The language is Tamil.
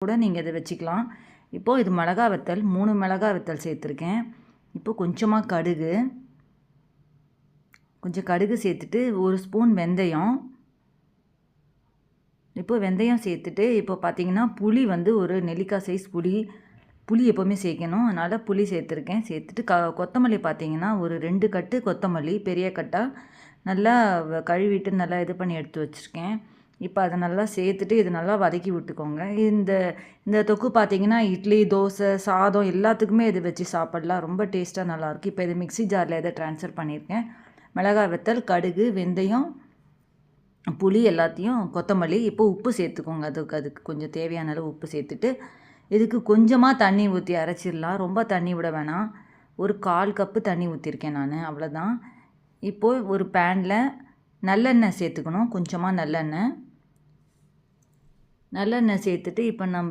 கூட நீங்கள் இதை வச்சுக்கலாம். இப்போது இது மிளகா வத்தல் மூணு மிளகா வத்தல் சேர்த்துருக்கேன். இப்போ கொஞ்சமாக கடுகு. கொஞ்சம் கடுகு சேர்த்துட்டு ஒரு ஸ்பூன் வெந்தயம். இப்போ வெந்தயம் சேர்த்துட்டு இப்போ பார்த்தீங்கன்னா புளி வந்து ஒரு நெல்லிக்காய் சைஸ் புளி புளி எப்போவுமே சேர்க்கணும். அதனால் புளி சேர்த்துருக்கேன். சேர்த்துட்டு க கொத்தமல்லி பார்த்தீங்கன்னா ஒரு ரெண்டு கட்டு கொத்தமல்லி பெரிய கட்டாக நல்லா வ- கழுவிட்டு நல்லா இது பண்ணி எடுத்து வச்சுருக்கேன். இப்போ அதை நல்லா சேர்த்துட்டு இது நல்லா வதக்கி விட்டுக்கோங்க. இந்த இந்த தொக்கு பார்த்தீங்கன்னா இட்லி தோசை சாதம் எல்லாத்துக்குமே இது வச்சு சாப்பிடலாம். ரொம்ப டேஸ்ட்டாக நல்லாயிருக்கும் இப்போ இது மிக்ஸி ஜாரில் இதை ட்ரான்ஸ்ஃபர் பண்ணியிருக்கேன். மிளகாய் வத்தல் கடுகு வெந்தயம் புளி எல்லாத்தையும் கொத்தமல்லி இப்போ உப்பு சேர்த்துக்கோங்க. அதுக்கு அதுக்கு கொஞ்சம் தேவையான அளவு உப்பு சேர்த்துட்டு இதுக்கு கொஞ்சமாக தண்ணி ஊற்றி அரைச்சிடலாம். ரொம்ப தண்ணி விட வேணாம். ஒரு கால் கப்பு தண்ணி ஊற்றிருக்கேன் நான். அவ்வளோதான் இப்போது ஒரு பேனில் நல்லெண்ணெய் சேர்த்துக்கணும். கொஞ்சமாக நல்லெண்ணெய். நல்லெண்ணெய் சேர்த்துட்டு இப்போ நம்ம